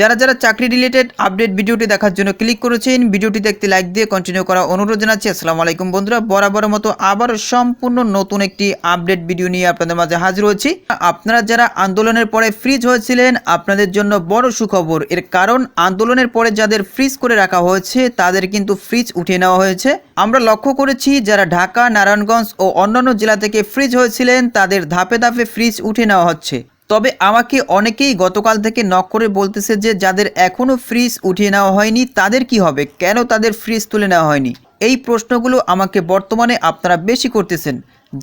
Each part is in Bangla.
যারা যারা চাকরি রিলেটেড আপডেট ভিডিওটি দেখার জন্য ক্লিক করেছেন, ভিডিওটি দেখতে লাইক দিয়ে কন্টিনিউ করা অনুরোধ জানাচ্ছি। আসসালামু আলাইকুম বন্ধুরা, বরাবরের মতো আবার সম্পূর্ণ নতুন একটি আপডেট ভিডিও নিয়ে আপনাদের মাঝে হাজির হয়েছি। আপনারা যারা আন্দোলনের পরে ফ্রিজ হয়েছিলেন, আপনাদের জন্য বড় সুখবর। এর কারণ, আন্দোলনের পরে যাদের ফ্রিজ করে রাখা হয়েছে, তাদের কিন্তু ফ্রিজ উঠিয়ে নেওয়া হয়েছে। আমরা লক্ষ্য করেছি, যারা ঢাকা, নারায়ণগঞ্জ ও অন্যান্য জেলা থেকে ফ্রিজ হয়েছিলেন, তাদের ধাপে ধাপে ফ্রিজ উঠে নেওয়া হচ্ছে। তবে আমাকে অনেকেই গতকাল থেকে নক করে বলতেছে যে যাদের এখনও ফ্রিজ উঠিয়ে নেওয়া হয়নি, তাদের কি হবে? কেন তাদের ফ্রিজ তুলে নেওয়া হয়নি? এই প্রশ্নগুলো আমাকে বর্তমানে আপনারা বেশি করতেছেন।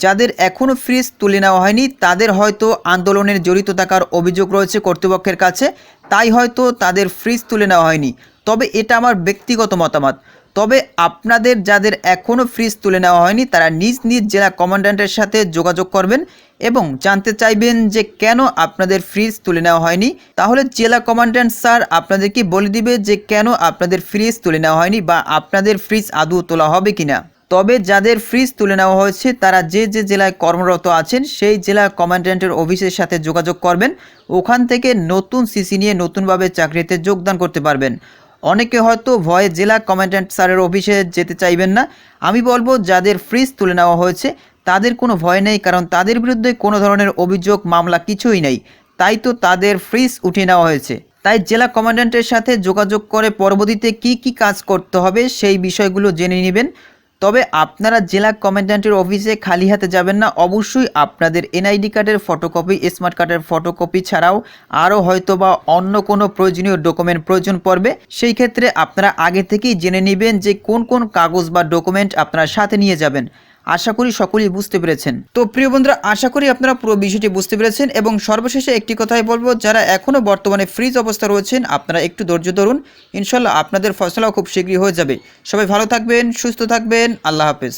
যাদের এখনও ফ্রিজ তুলে নেওয়া হয়নি, তাদের হয়তো আন্দোলনের জড়িত থাকার অভিযোগ রয়েছে কর্তৃপক্ষের কাছে। তাই হয়তো তাদের ফ্রিজ তুলে নেওয়া হয়নি। তবে এটা আমার ব্যক্তিগত মতামত। তবে আপনাদের যাদের এখনও ফ্রিজ তুলে নেওয়া হয়নি, তারা নিজ নিজ জেলা কমান্ড্যান্টের সাথে যোগাযোগ করবেন এবং জানতে চাইবেন যে কেন আপনাদের ফ্রিজ তুলে নেওয়া হয়নি। তাহলে জেলা কমান্ড্যান্ট স্যার আপনাদেরকে বলে দিবে যে কেন আপনাদের ফ্রিজ তুলে নেওয়া হয়নি বা আপনাদের ফ্রিজ আদৌ তোলা হবে কিনা। তবে যাদের ফ্রিজ তুলে নেওয়া হয়েছে, তারা যে যে জেলায় কর্মরত আছেন, সেই জেলা কমান্ড্যান্টের অফিসের সাথে যোগাযোগ করবেন। ওখান থেকে নতুন সিসি নিয়ে নতুনভাবে চাকরিতে যোগদান করতে পারবেন। অনেকে হয়তো ভয়ে জেলা কমান্ড্যান্ট স্যারের অফিসে যেতে চাইবেন না। আমি বলব, যাদের ফ্রিজ তুলে নেওয়া হয়েছে, তাদের কোনো ভয় নেই, কারণ তাদের বিরুদ্ধে কোনো ধরনের অভিযোগ, মামলা কিছুই নেই। তাই তো তাদের ফ্রিজ উঠিয়ে নেওয়া হয়েছে। তাই জেলা কমান্ড্যান্টের সাথে যোগাযোগ করে পরবর্তীতে কি কি কাজ করতে হবে, সেই বিষয়গুলো জেনে নেবেন। তবে আপনারা জেলা কমান্ড্যান্টের অফিসে খালি হাতে যাবেন না, অবশ্যই আপনাদের এনআইডি কার্ডের ফটোকপি, স্মার্ট কার্ডের ফটোকপি ছাড়াও আরও হয়তো বা অন্য কোনো প্রয়োজনীয় ডকুমেন্ট প্রয়োজন পড়বে। সেই ক্ষেত্রে আপনারা আগে থেকেই জেনে নেবেন যে কোন কোন কাগজ বা ডকুমেন্ট আপনারা সাথে নিয়ে যাবেন। আশা করি সকলেই বুঝতে পেরেছেন। তো প্রিয় বন্ধুরা, আশা করি আপনারা পুরো বিষয়টি বুঝতে পেরেছেন এবং সর্বশেষে একটি কথাই বলব, যারা এখনও বর্তমানে ফ্রিজ অবস্থা রয়েছেন, আপনারা একটু ধৈর্য ধরুন ইনশাল্লাহ আপনাদের ফসলাও খুব শীঘ্রই হয়ে যাবে। সবাই ভালো থাকবেন, সুস্থ থাকবেন, আল্লাহ হাফেজ।